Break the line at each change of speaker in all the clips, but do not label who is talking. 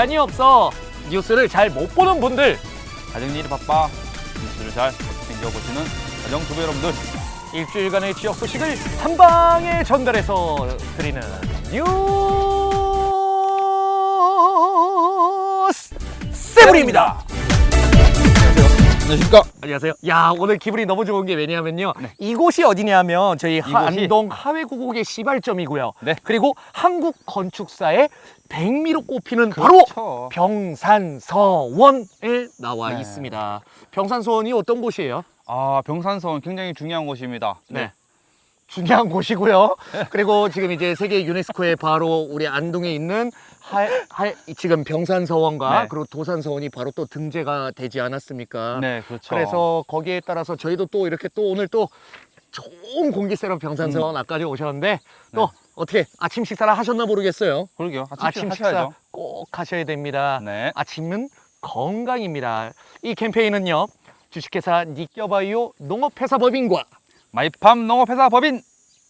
시간이 없어. 뉴스를 잘 못 보는 분들.
가정 일이 바빠. 뉴스를 잘 챙겨보시는 가정 주부 여러분들.
일주일간의 지역 소식을 한 방에 전달해서 드리는 뉴스 세븐입니다.
안녕하십니까
안녕하세요. 야 오늘 기분이 너무 좋은 게 왜냐하면요. 이곳이 어디냐면 저희 하-
네. 이곳이-
안동 하회구곡의 시발점이고요.
네.
그리고 한국 건축사의 백미로 꼽히는 바로
그렇죠.
병산서원에 나와
네.
있습니다. 병산서원이 어떤 곳이에요?
아 병산서원 굉장히 중요한 곳입니다
네. 중요한 곳이고요.
네.
그리고 지금 이제 세계 유네스코에 바로 우리 안동에 있는 하, 하, 지금 병산서원과
네.
그리고 도산서원이 바로 또 등재가 되지 않았습니까?
네 그렇죠
그래서 거기에 따라서 저희도 또 이렇게 또 오늘 또 좋은 공기세로 병산서원 앞까지 오셨는데 또
음. 네.
어떻게 아침 식사를 하셨나 모르겠어요.
그러게요 아침,
아침 식사
하셔야죠
꼭 하셔야 됩니다.
네
아침은 건강입니다. 이 캠페인은요. 주식회사 니껴바이오 농업회사법인과
마이팜 농업회사 법인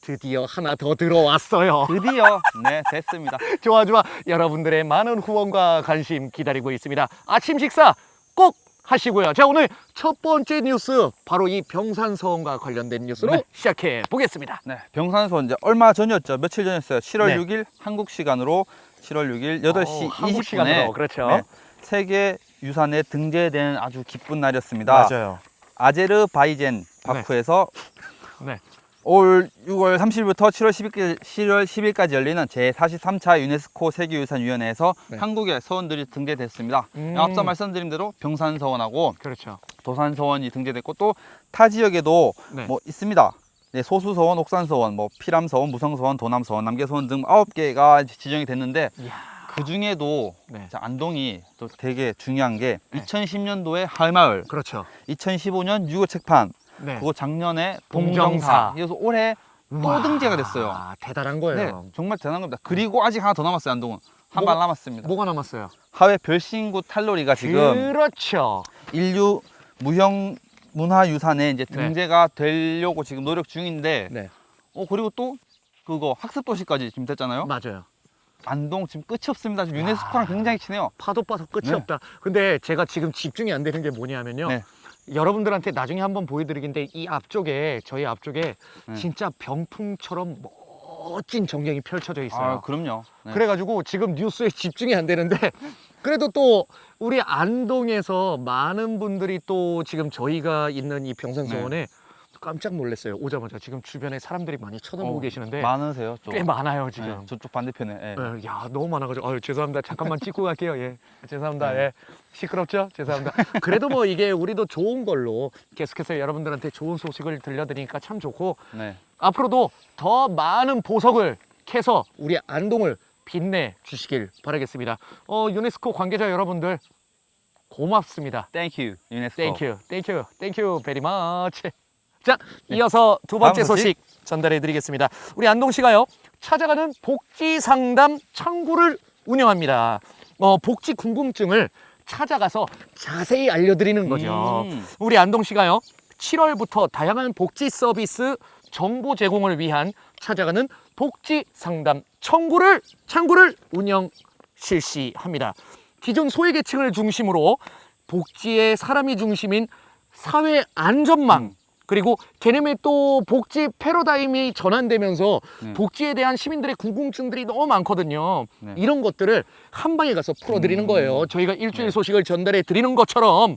드디어 하나 더 들어왔어요.
드디어 네 됐습니다
좋아 좋아. 여러분들의 많은 후원과 관심 기다리고 있습니다. 아침 식사 꼭 하시고요. 자 오늘 첫 번째 뉴스 바로 이 병산서원과 관련된 뉴스로
네.
시작해 보겠습니다.
네 병산서원 이제 얼마 전이었죠 며칠 전이었어요 7월
네.
6일 한국 시간으로 7월 6일 8시
어, 한국
20분에
시간으로 그렇죠.
네, 세계 유산에 등재되는 아주 기쁜 날이었습니다
맞아요.
아제르바이젠 바쿠에서
네.
올 6월 30일부터 7월 10일, 7월 10일까지 열리는 제43차 유네스코 세계유산위원회에서
네.
한국의 서원들이 등재됐습니다.
음.
앞서 말씀드린 대로 병산서원하고
그렇죠.
도산서원이 등재됐고 또 타 지역에도
네.
뭐 있습니다. 네, 소수서원, 옥산서원, 뭐 피람서원, 무성서원, 도남서원, 남계서원 등 9개가 지정이 됐는데
이야.
그 중에도
네.
안동이 또 되게 중요한 게
네.
2010년도에 하을마을,
그렇죠.
2015년 유고책판,
네.
그리고 작년에
동정사.
동정사. 그래서 올해 또
와,
등재가 됐어요.
대단한
네,
거예요.
정말 대단한 겁니다. 그리고 아직 하나 더 남았어요, 안동은. 한
뭐-
발 남았습니다.
뭐가 남았어요?
하회 별신구 탈로리가 지금
그렇죠.
인류 무형 문화유산에 이제
네.
등재가 되려고 지금 노력 중인데,
네.
어 그리고 또 그거 학습 도시까지 지금 됐잖아요.
맞아요.
안동 지금 끝이 없습니다. 지금 유네스코랑 굉장히 친해요.
파도 파도 끝이
네.
없다. 근데 제가 지금 집중이 안 되는 게 뭐냐면요.
네.
여러분들한테 나중에 한번 보여드리긴데 이 앞쪽에 저희 앞쪽에
네.
진짜 병풍처럼 멋진 전경이 펼쳐져 있어요.
아 그럼요. 네.
그래가지고 지금 뉴스에 집중이 안 되는데 그래도 또 우리 안동에서 많은 분들이 또 지금 저희가 있는 이 병산서원에 깜짝 놀랐어요. 오자마자 지금 주변에 사람들이 많이 쳐다보고
어,
계시는데
많으세요. 좀.
꽤 많아요
네,
지금.
저쪽 반대편에. 예.
예, 야 너무 많아가지고 아유 죄송합니다 잠깐만 찍고 갈게요 예 죄송합니다
네.
예 시끄럽죠 죄송합니다 그래도 뭐 이게 우리도 좋은 걸로 계속해서 여러분들한테 좋은 소식을 들려드리니까 참 좋고
네.
앞으로도 더 많은 보석을 캐서 우리 안동을 빛내 주시길 바라겠습니다 어 유네스코 관계자 여러분들 고맙습니다
땡큐 유네스코.
땡큐 땡큐 땡큐 베리 마치 자 이어서 두 번째
소식.
소식 전달해 드리겠습니다 우리 안동 시가요 찾아가는 복지 상담 창구를 운영합니다 어, 복지 궁금증을 찾아가서 자세히 알려드리는 거죠
음.
우리 안동시가요 7월부터 다양한 복지 서비스 정보 제공을 위한 찾아가는 복지 상담 청구를 창구를 운영 실시합니다. 기존 소외계층을 중심으로 복지의 사람이 중심인 사회 안전망
음.
그리고 개념의 또 복지 패러다임이 전환되면서
네.
복지에 대한 시민들의 궁금증들이 너무 많거든요.
네.
이런 것들을 한 방에 가서 풀어드리는
음.
거예요. 저희가 일주일
네.
소식을 전달해 드리는 것처럼
네.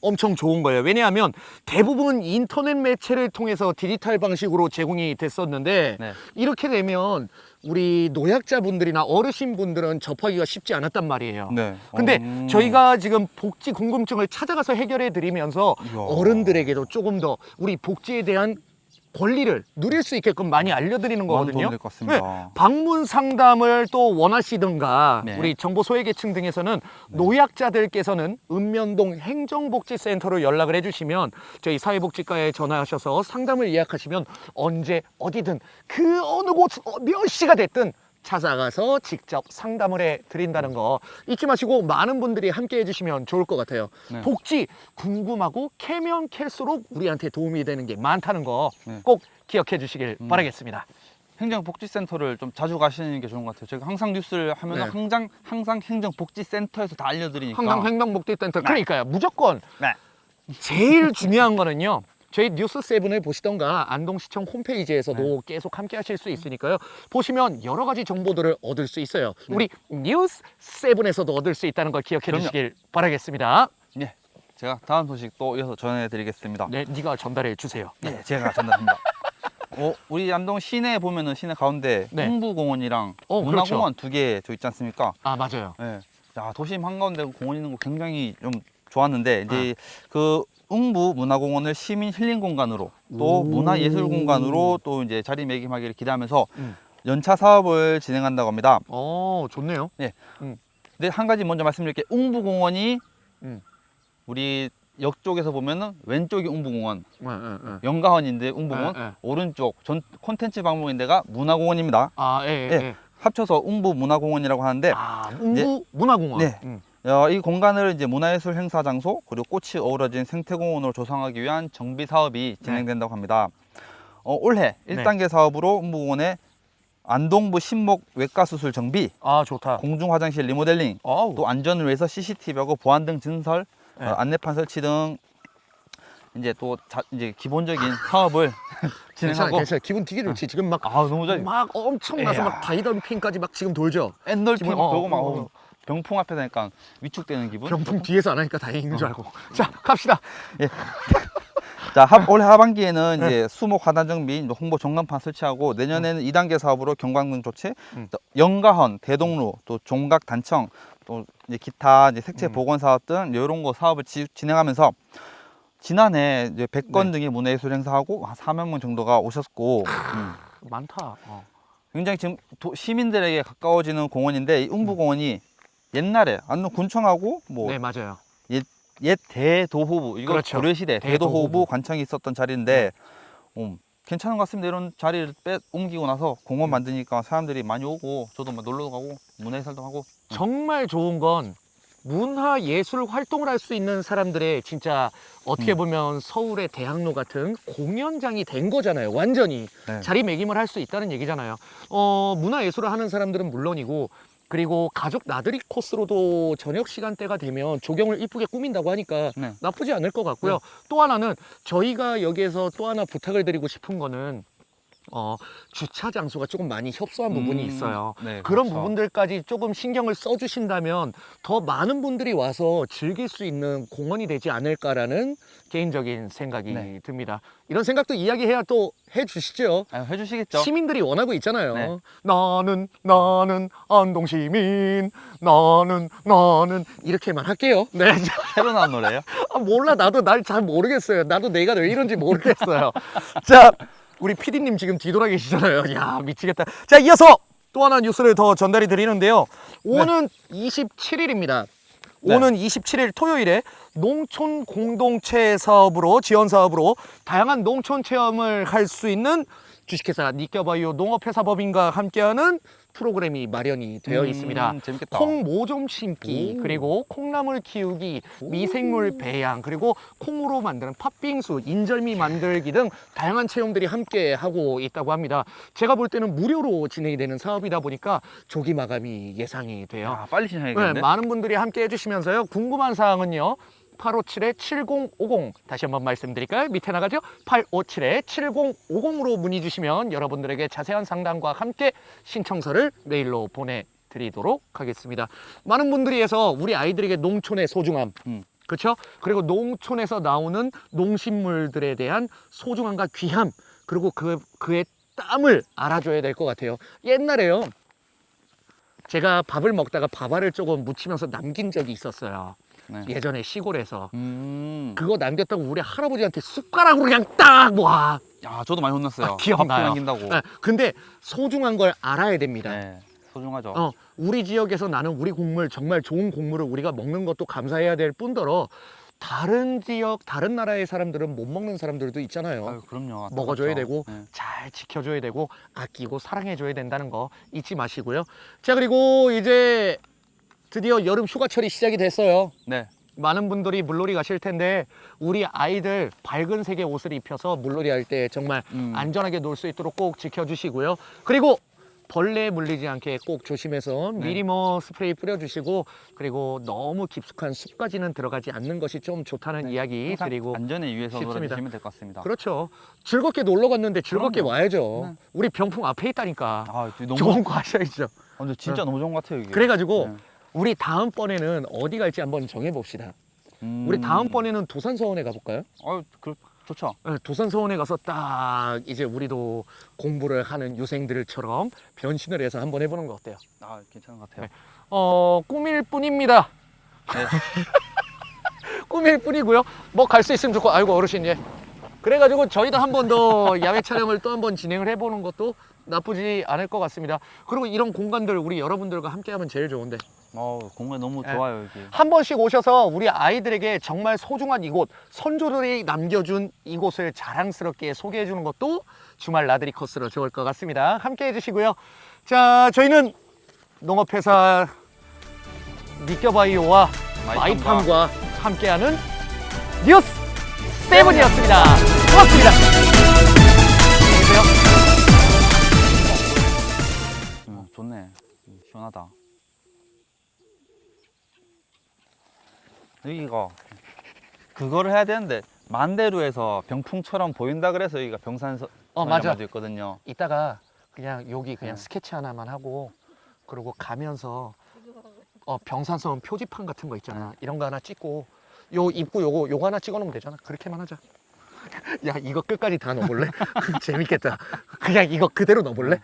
엄청 좋은 거예요. 왜냐하면 대부분 인터넷 매체를 통해서 디지털 방식으로 제공이 됐었는데
네.
이렇게 되면 우리 노약자분들이나 어르신분들은 접하기가 쉽지 않았단 말이에요.
네.
근데
음.
저희가 지금 복지 궁금증을 찾아가서 해결해 드리면서
이야.
어른들에게도 조금 더 우리 복지에 대한 권리를 누릴 수 있게끔 많이 알려드리는
많은 도움이
거거든요.
될것 같습니다.
방문 상담을 또 원하시든가
네.
우리 정보 소외계층 등에서는 노약자들께서는 읍면동 행정복지센터로 연락을 해주시면 저희 사회복지과에 전화하셔서 상담을 예약하시면 언제 어디든 그 어느 곳 몇 시가 됐든 찾아가서 직접 상담을 해 드린다는 거 잊지 마시고 많은 분들이 함께 해주시면 좋을 것 같아요.
네.
복지 궁금하고 캐면 캘수록 우리한테 도움이 되는 게 많다는 거
네.
꼭 기억해 주시길
음.
바라겠습니다.
행정복지센터를 좀 자주 가시는 게 좋은 것 같아요. 제가 항상 뉴스를 하면
네.
항상 항상 행정복지센터에서 다 알려드리니까.
항상 행동복지 센터.
네.
그러니까요. 무조건
네.
제일 중요한 거는요. 저희 뉴스 세븐을 보시던가 안동시청 홈페이지에서도
네.
계속 함께 하실 수 있으니까요. 보시면 여러 가지 정보들을 얻을 수 있어요. 우리 뉴스 세븐에서도 얻을 수 있다는 걸 기억해
네. 그럼요.
주시길 바라겠습니다.
네, 제가 다음 소식 또 이어서 전해드리겠습니다.
네, 네가 전달해 주세요.
네, 제가 전달합니다. 어, 우리 안동 시내 보면은 시내 가운데
네.
홍부공원이랑
어,
문화공원 두 개 저 있지 않습니까?
아, 맞아요.
네. 자, 도심 한가운데 공원 있는 거 굉장히 좀 좋았는데 이제
아.
그 응부 문화공원을 시민 힐링 공간으로 또
오.
문화예술 공간으로 또 이제 자리매김하기를 기대하면서
음.
연차 사업을 진행한다고 합니다.
어, 좋네요.
근데 한 가지 먼저 말씀드릴 게 웅부공원이
음.
우리 역 쪽에서 보면은 왼쪽이 웅부공원,
네, 네, 네.
영가원인데 웅부공원,
네, 네.
오른쪽 전 콘텐츠 방문인 데가 문화공원입니다.
아, 예, 예.
네.
예.
합쳐서 웅부 문화공원이라고 하는데
아, 웅부 문화공원.
네.
음.
어, 이 공간을 이제 문화예술 행사 장소 그리고 꽃이 어우러진 생태공원으로 조성하기 위한 정비 사업이 진행된다고 합니다. 어, 올해
네.
1단계 사업으로 웅부공원의 안동부 신목 외과 수술 정비,
아, 좋다.
공중 화장실 리모델링,
어우.
또 안전을 위해서 CCTV하고 보안 등 증설,
네.
어, 안내판 설치 등 이제 또 자, 이제 기본적인 사업을
괜찮아,
진행하고
괜찮아. 기분 되게 좋지. 지금 막,
아 너무 잘
막 엄청 나서
이야.
막 다이덤핑까지 막 지금 돌죠.
엔돌핀
어,
돌고 막
어,
어, 병풍 앞에 서니까 위축되는 기분.
병풍 뒤에서 안 하니까 다행인 줄 알고. 자, 갑시다.
자, 하, 올해 하반기에는
네.
이제 수목 하단 정비, 홍보 전광판 설치하고 내년에는 2단계 사업으로 경광등 조치,
음.
또 영가헌, 대동로, 또 종각 단청, 또 이제 기타 이제 색채
음.
복원 사업 등 이런 거 사업을 지, 진행하면서 지난해 이제 100건
네.
등의 문화예술 행사하고 한 4만 명 정도가 오셨고 음,
많다. 어.
굉장히 지금 도- 시민들에게 가까워지는 공원인데 이 응부공원이 옛날에 안동 군청하고 뭐
네, 맞아요.
옛 대도호부 이거
그렇죠.
고려시대
대도호부.
대도호부 관청이 있었던 자리인데 음, 괜찮은 것 같습니다. 이런 자리를 빼 옮기고 나서 공원
음.
만드니까 사람들이 많이 오고 저도 막 놀러 가고 문화예술도 하고
정말 좋은 건 문화 예술 활동을 할 수 있는 사람들의 진짜 어떻게
음.
보면 서울의 대학로 같은 공연장이 된 거잖아요. 완전히
네.
자리매김을 할 수 있다는 얘기잖아요. 어, 문화 예술을 하는 사람들은 물론이고 그리고 가족 나들이 코스로도 저녁 시간대가 되면 조경을 이쁘게 꾸민다고 하니까
네.
나쁘지 않을 것 같고요. 또 하나는 저희가 여기에서 또 하나 부탁을 드리고 싶은 거는 어, 주차 장소가 조금 많이 협소한 부분이
음,
있어요.
네,
그런
그렇죠.
부분들까지 조금 신경을 써주신다면 더 많은 분들이 와서 즐길 수 있는 공원이 되지 않을까라는 개인적인 생각이
네.
듭니다. 이런 생각도 이야기해야 또 해주시죠.
아, 해주시겠죠.
시민들이 원하고 있잖아요.
네.
나는 나는 안동 시민 나는 나는 이렇게만 할게요. 네.
새로 나온 노래예요.
아, 몰라 나도 날 잘 모르겠어요. 나도 내가 왜 이런지 모르겠어요. 자, 우리 PD님 지금 뒤돌아 계시잖아요. 야 미치겠다. 자, 이어서 또 하나 뉴스를 더 전달이 드리는데요. 오는 27일입니다.
네.
오는 27일 토요일에 농촌 공동체 사업으로 지원 사업으로 다양한 농촌 체험을 할 수 있는 주식회사 니껴바이오 농업회사법인과 함께하는 프로그램이 마련이 되어
음,
있습니다.
재밌겠다.
콩 모종 심기
오.
그리고 콩나물 키우기
오.
미생물 배양 그리고 콩으로 만드는 팥빙수 인절미 만들기 등 다양한 체험들이 함께 하고 있다고 합니다 제가 볼 때는 무료로 진행이 되는 사업이다 보니까 조기 마감이 예상이 돼요
아, 빨리
네,
신청해야겠는데.
많은 분들이 함께 해주시면서요 궁금한 사항은요 857-7050 다시 한번 말씀드릴까요? 밑에 나가죠? 857-7050으로 문의 주시면 여러분들에게 자세한 상담과 함께 신청서를 메일로 보내드리도록 하겠습니다. 많은 분들이 해서 우리 아이들에게 농촌의 소중함
음.
그렇죠? 그리고 농촌에서 나오는 농식물들에 대한 소중함과 귀함 그리고 그, 그의 땀을 알아줘야 될 것 같아요. 옛날에요. 제가 밥을 먹다가 밥알을 조금 묻히면서 남긴 적이 있었어요.
네.
예전에 시골에서
음.
그거 남겼다고 우리 할아버지한테 숟가락으로 그냥 딱 와.
야, 저도 많이 혼났어요.
아, 기억나요.
밥도 남긴다고.
네, 근데 소중한 걸 알아야 됩니다.
네. 소중하죠.
어, 우리 지역에서 나는 우리 곡물 정말 좋은 곡물을 우리가 먹는 것도 감사해야 될 뿐더러 다른 지역, 다른 나라의 사람들은 못 먹는 사람들도 있잖아요.
아유, 그럼요.
먹어줘야
안타깝죠.
되고
네.
잘 지켜줘야 되고 아끼고 사랑해줘야 된다는 거 잊지 마시고요. 자 그리고 이제 드디어 여름 휴가철이 시작이 됐어요.
네.
많은 분들이 물놀이 가실 텐데 우리 아이들 밝은 색의 옷을 입혀서 물놀이 할 때 정말
음.
안전하게 놀 수 있도록 꼭 지켜주시고요. 그리고 벌레 물리지 않게 꼭 조심해서
네.
미리 뭐 스프레이 뿌려주시고 그리고 너무 깊숙한 숲까지는 들어가지 않는 것이 좀 좋다는 이야기
네. 항상
드리고
안전에 유의해서
싶습니다.
놀아주시면 될 것 같습니다.
그렇죠. 즐겁게 놀러 갔는데 즐겁게
그럼요.
와야죠.
네.
우리 병풍 앞에 있다니까.
아, 너무
좋은 거 하셔야죠.
근데 진짜 너무 좋은 것 같아요 이게.
그래가지고
네.
우리 다음번에는 어디 갈지 한번 정해봅시다.
음.
우리 다음번에는 도산서원에 가볼까요?
어, 그 좋죠.
네, 도산서원에 가서 딱 이제 우리도 공부를 하는 유생들처럼 변신을 해서 한번 해보는 거 어때요?
아, 괜찮은 것 같아요.
어, 꿈일 뿐입니다.
네.
꿈일 뿐이고요. 뭐 갈 수 있으면 좋고, 아이고 어르신 예. 그래가지고 저희도 한 번 더 야외 촬영을 또 한 번 진행을 해보는 것도 나쁘지 않을 것 같습니다. 그리고 이런 공간들 우리 여러분들과 함께하면 제일 좋은데
어, 공간 너무
네.
좋아요 여기.
한 번씩 오셔서 우리 아이들에게 정말 소중한 이곳, 선조들이 남겨준 이곳을 자랑스럽게 소개해 주는 것도 주말 나들이 코스로 좋을 것 같습니다. 함께 해주시고요. 자, 저희는 농업회사 니껴바이오와
마이팜과
마이팜과 함께하는 뉴스 세븐이었습니다. 고맙습니다.
좋네. 음, 시원하다. 여기가 그거를 해야 되는데 만대루에서 병풍처럼 보인다 그래서 여기가 병산서
어, 맞아.
도 있거든요.
이따가 그냥 여기 그냥
네.
스케치 하나만 하고 그리고 가면서 어, 병산성 표지판 같은 거 있잖아 이런 거 하나 찍고 요 입구 요거 요거 하나 찍어 놓으면 되잖아 그렇게만 하자 야 이거 끝까지 다 넣어볼래? 재밌겠다 그냥 이거 그대로 넣어볼래?